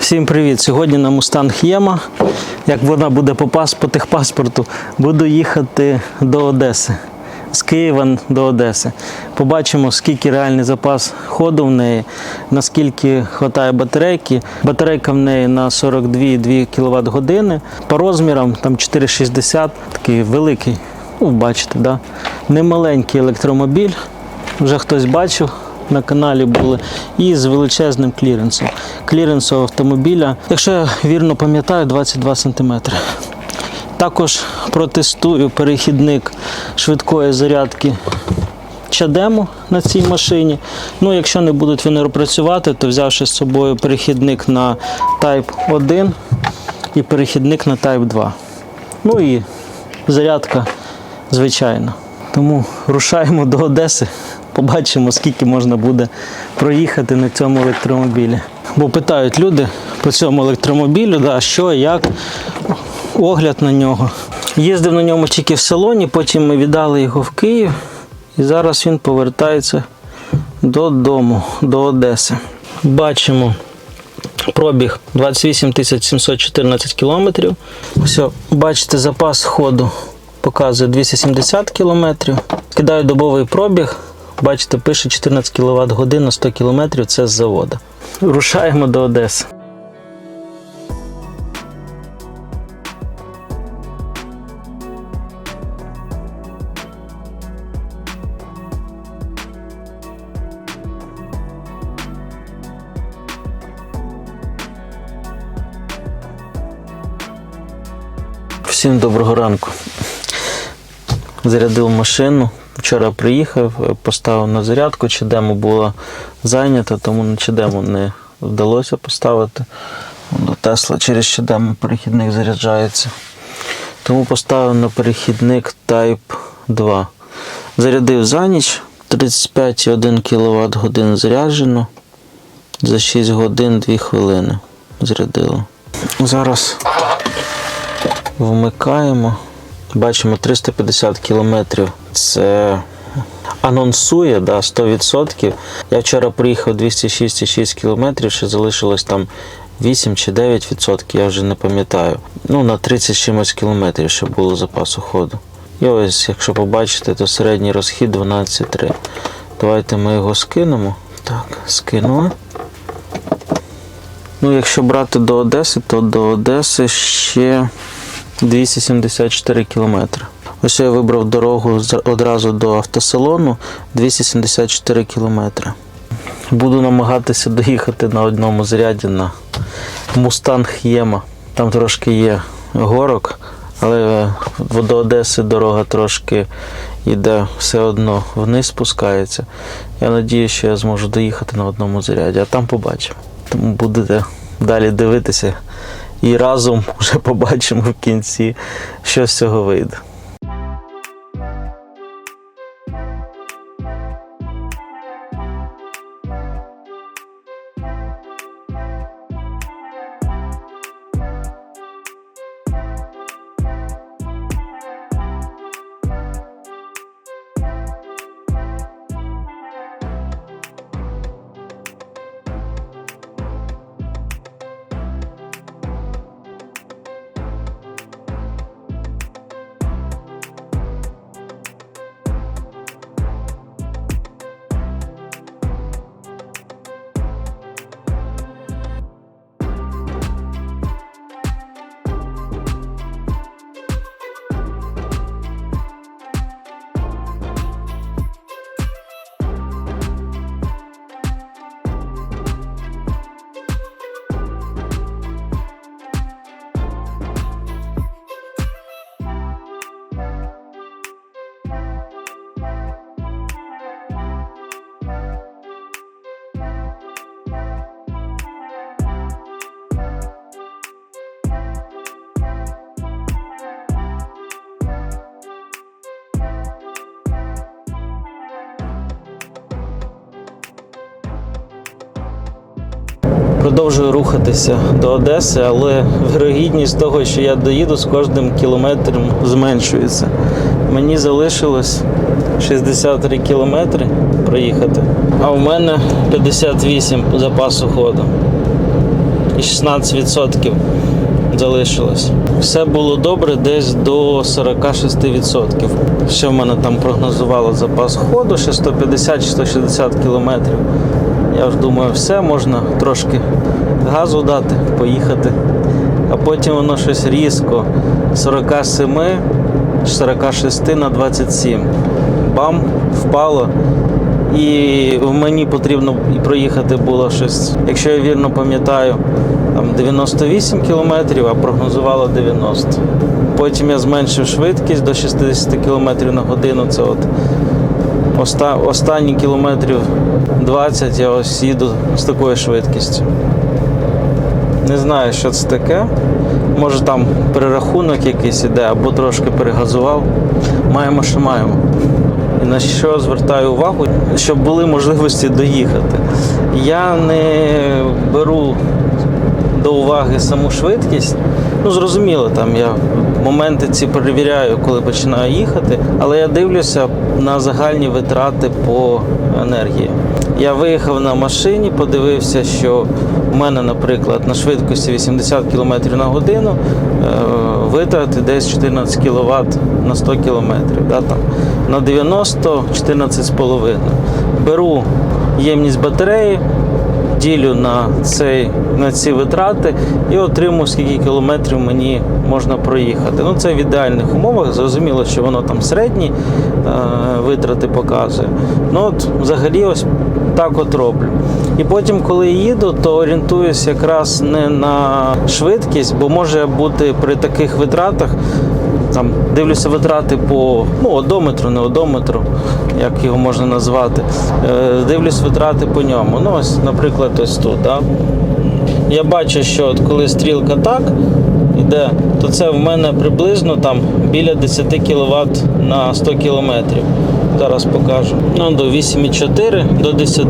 Всім привіт! Сьогодні на Mustang Єма. Як вона буде по, пас, по техпаспорту, буду їхати до Одеси. З Києва до Одеси. Побачимо, скільки реальний запас ходу в неї, наскільки вистачає батарейки. Батарейка в неї на 42,2 кВт години. По розмірам там 4,60, такий великий. Ну, бачите, да? немаленький електромобіль. Вже хтось бачив, на каналі були, і з величезним кліренсом. Кліренс у автомобіля, якщо я вірно пам'ятаю, 22 см. Також протестую перехідник швидкої зарядки чадему на цій машині. Ну, якщо не будуть вони працювати, то взявши з собою перехідник на Type 1 і перехідник на Type 2. Ну і зарядка звичайна. Тому рушаємо до Одеси, побачимо, скільки можна буде проїхати на цьому електромобілі. Бо питають люди по цьому електромобілю, да, що, як, огляд на нього. Їздив на ньому тільки в салоні, потім ми віддали його в Київ, і зараз він повертається додому, до Одеси. Бачимо пробіг 28 714 кілометрів. Ось, бачите, запас ходу показує 270 кілометрів. Кидаю добовий пробіг. Бачите, пише 14 кВт годин на 100 кілометрів. Це з заводу. Рушаємо до Одеси. Всім доброго ранку. Зарядив машину. Вчора приїхав, поставив на зарядку, чадему була зайнята, тому на чадему не вдалося поставити. До Тесла через чадему перехідник заряджається. Тому поставив на перехідник Type 2. Зарядив за ніч 35,1 кВт годин заряджено. За 6 годин 2 хвилини зарядило. Зараз вмикаємо. Бачимо 350 кілометрів. Це анонсує да, 100%. Я вчора приїхав 206,6 кілометрів, ще залишилось там 8 чи 9%, я вже не пам'ятаю. Ну, на 30 чимось кілометрів ще було запасу ходу. І ось, якщо побачите, то середній розхід 12,3. Давайте ми його скинемо. Так, скинули. Ну, якщо брати до Одеси, то до Одеси ще 274 кілометри. Ось я вибрав дорогу одразу до автосалону 274 кілометри. Буду намагатися доїхати на одному заряді на Мустанг Єма. Там трошки є горок, але до Одеси дорога трошки йде все одно вниз спускається. Я надію, що я зможу доїхати на одному заряді, а там побачимо. Тому будете далі дивитися і разом вже побачимо в кінці, що з цього вийде. Продовжую рухатися до Одеси, але вирогідність того, що я доїду з кожним кілометром зменшується. Мені залишилось 63 кілометри проїхати, а в мене 58 запасу ходу. і 16% залишилось. Все було добре десь до 46%. Ще в мене там прогнозувало запас ходу, ще 150-160 кілометрів. Я ж думаю, все, можна трошки газу дати, поїхати. А потім воно щось різко 47 чи 46 на 27. Бам, впало. І мені потрібно проїхати було щось, якщо я вірно пам'ятаю, там 98 кілометрів, а прогнозувало 90. Потім я зменшив швидкість до 60 кілометрів на годину. Це от оста, останні кілометрів 20 я ось їду з такою швидкістю. Не знаю, що це таке. Може там перерахунок якийсь іде, або трошки перегазував. Маємо, що маємо. І на що звертаю увагу, щоб були можливості доїхати. Я не беру уваги саму швидкість. Ну, зрозуміло, там я моменти ці перевіряю, коли починаю їхати, але я дивлюся на загальні витрати по енергії. Я виїхав на машині, подивився, що у мене, наприклад, на швидкості 80 км на годину е, витрати десь 14 кВт на 100 км. Да, там. На 90 14,5. Беру ємність батареї, ділю на, цей, на ці витрати і отримую, скільки кілометрів мені можна проїхати. Ну, це в ідеальних умовах. Зрозуміло, що воно там середні е, витрати показує. Ну, от взагалі ось так от роблю. І потім, коли їду, то орієнтуюсь якраз не на швидкість, бо може бути при таких витратах. Там дивлюся витрати по ну, одометру, не одометру, як його можна назвати. Е, дивлюсь витрати по ньому. Ну, ось, наприклад, ось тут. Да? Я бачу, що от коли стрілка так йде, то це в мене приблизно там біля 10 кВт на 100 км. Зараз покажу. Ну, до 8,4 до 10.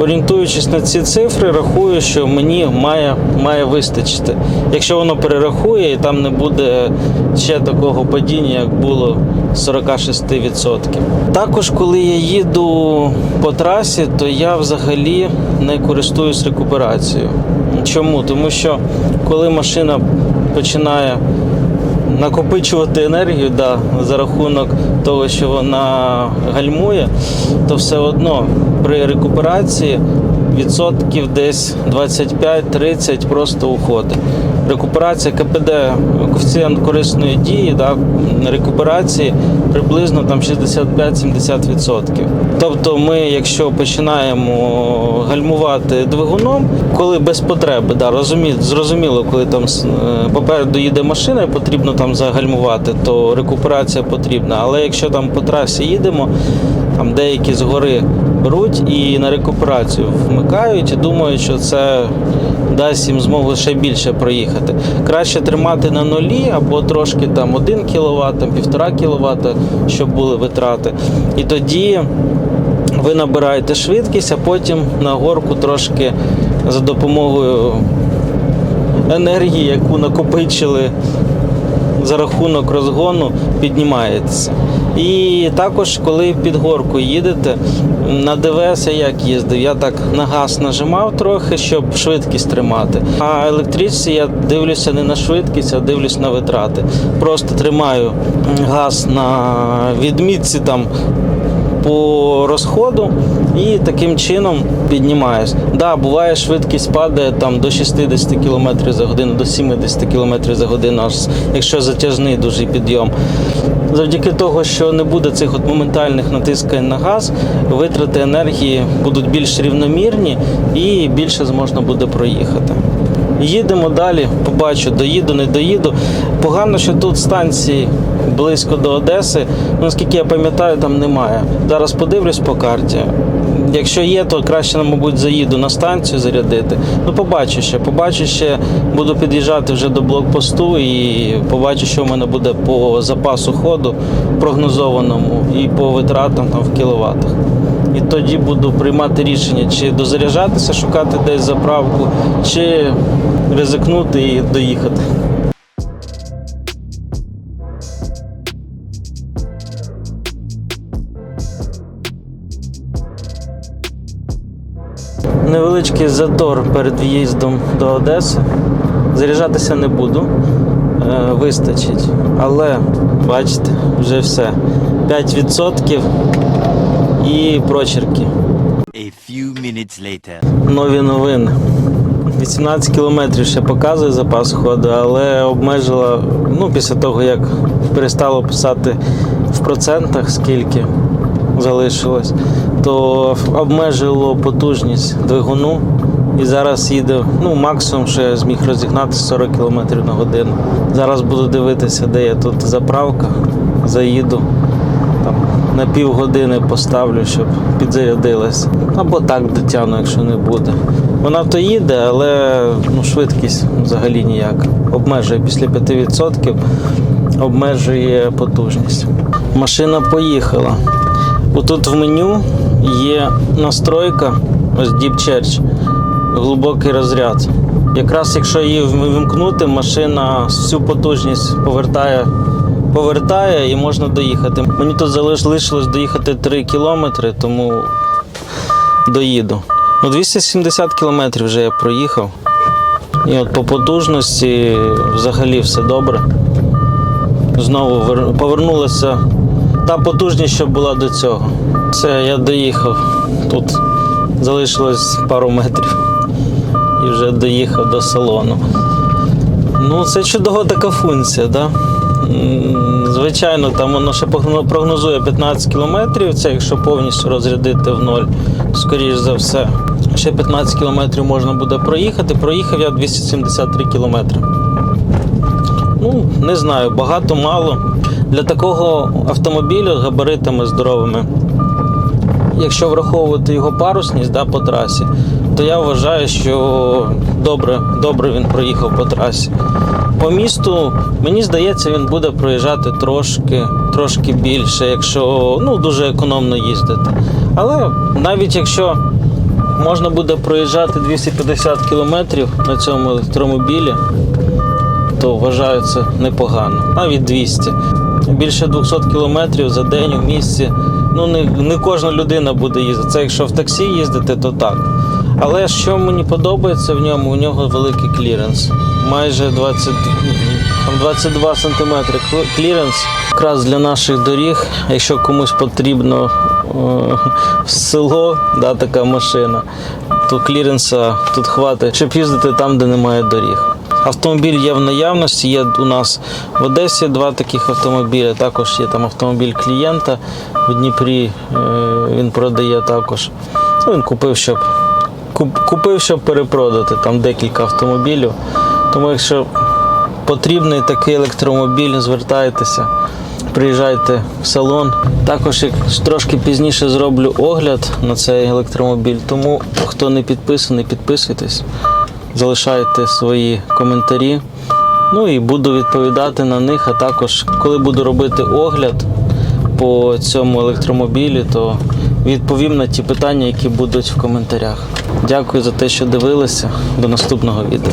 Орієнтуючись на ці цифри, рахую, що мені має, має вистачити. Якщо воно перерахує і там не буде ще такого падіння, як було 46%. Також, коли я їду по трасі, то я взагалі не користуюсь рекуперацією. Чому? Тому що коли машина починає накопичувати енергію да, за рахунок того, що вона гальмує, то все одно при рекуперації відсотків десь 25-30 просто уходить. Рекуперація КПД, коефіцієнт корисної дії, да, рекуперації приблизно там 65-70%. Тобто ми, якщо починаємо гальмувати двигуном, коли без потреби, да, розумі, зрозуміло, коли там е, попереду їде машина і потрібно там загальмувати, то рекуперація потрібна. Але якщо там по трасі їдемо, там деякі згори беруть і на рекуперацію вмикають і думають, що це дасть їм змогу ще більше проїхати. Краще тримати на нулі або трошки там 1 кВт, там 1,5 кВт, щоб були витрати. І тоді ви набираєте швидкість, а потім на горку трошки за допомогою енергії, яку накопичили за рахунок розгону піднімається. І також, коли під горку їдете, на ДВС я як їздив, я так на газ нажимав трохи, щоб швидкість тримати. А електричці я дивлюся не на швидкість, а дивлюсь на витрати. Просто тримаю газ на відмітці там по розходу і таким чином піднімаюсь. Да, буває швидкість падає там до 60 км за годину, до 70 км за годину, аж якщо затяжний дуже підйом. Завдяки того, що не буде цих от моментальних натискань на газ, витрати енергії будуть більш рівномірні і більше зможна буде проїхати. Їдемо далі, побачу, доїду, не доїду. Погано, що тут станції близько до Одеси. Наскільки я пам'ятаю, там немає. Зараз подивлюсь по карті. Якщо є, то краще, мабуть, заїду на станцію зарядити. Ну, побачу ще. Побачу ще, буду під'їжджати вже до блокпосту і побачу, що в мене буде по запасу ходу прогнозованому і по витратам там в кіловатах. І тоді буду приймати рішення, чи дозаряджатися, шукати десь заправку, чи ризикнути і доїхати. Невеличкий затор перед в'їздом до Одеси. Заряджатися не буду, е, вистачить. Але бачите, вже все. 5% і прочерки. A few minutes later. Нові новини. 18 кілометрів ще показує запас ходу, але обмежила, ну, після того, як перестало писати в процентах, скільки залишилось, то обмежило потужність двигуну. І зараз їде, ну, максимум, що я зміг розігнати 40 км на годину. Зараз буду дивитися, де є тут заправка, заїду там на півгодини поставлю, щоб підзарядилась. Або так дотягну, якщо не буде. Вона то їде, але ну, швидкість взагалі ніяк. Обмежує після 5%, обмежує потужність. Машина поїхала. Отут в меню є настройка, ось Deep Charge, глибокий розряд. Якраз якщо її вимкнути, машина всю потужність повертає повертає і можна доїхати. Мені тут залишилось доїхати 3 кілометри, тому доїду. Ну, 270 кілометрів вже я проїхав. І от по потужності взагалі все добре. Знову повернулася та потужність, що була до цього. Все, я доїхав. Тут залишилось пару метрів і вже доїхав до салону. Ну, це чудова така функція, да? Звичайно, там воно ще прогнозує 15 кілометрів. Це якщо повністю розрядити в ноль, скоріш за все. Ще 15 кілометрів можна буде проїхати. Проїхав я 273 кілометри. Ну, не знаю, багато, мало. Для такого автомобіля габаритами здоровими якщо враховувати його парусність да, по трасі, то я вважаю, що добре, добре він проїхав по трасі. По місту, мені здається, він буде проїжджати трошки, трошки більше, якщо ну, дуже економно їздити. Але навіть якщо можна буде проїжджати 250 кілометрів на цьому електромобілі, то вважаю це непогано. Навіть 200. Більше 200 кілометрів за день у місті. Ну, не, не кожна людина буде їздити. Це якщо в таксі їздити, то так. Але що мені подобається в ньому, у нього великий кліренс. Майже 20, там 22 сантиметри кл- кліренс. Якраз для наших доріг, якщо комусь потрібно е, в село, да, така машина, то кліренса тут хватить, щоб їздити там, де немає доріг. Автомобіль є в наявності. Є у нас в Одесі два таких автомобілі. Також є там автомобіль клієнта в Дніпрі. е, Він продає також. Ну, він купив, щоб купив, щоб перепродати там декілька автомобілів. Тому, якщо потрібний такий електромобіль, звертайтеся. Приїжджайте в салон. Також як трошки пізніше зроблю огляд на цей електромобіль. Тому хто не підписаний, підписуйтесь залишайте свої коментарі. Ну і буду відповідати на них. А також, коли буду робити огляд по цьому електромобілі, то відповім на ті питання, які будуть в коментарях. Дякую за те, що дивилися. До наступного відео.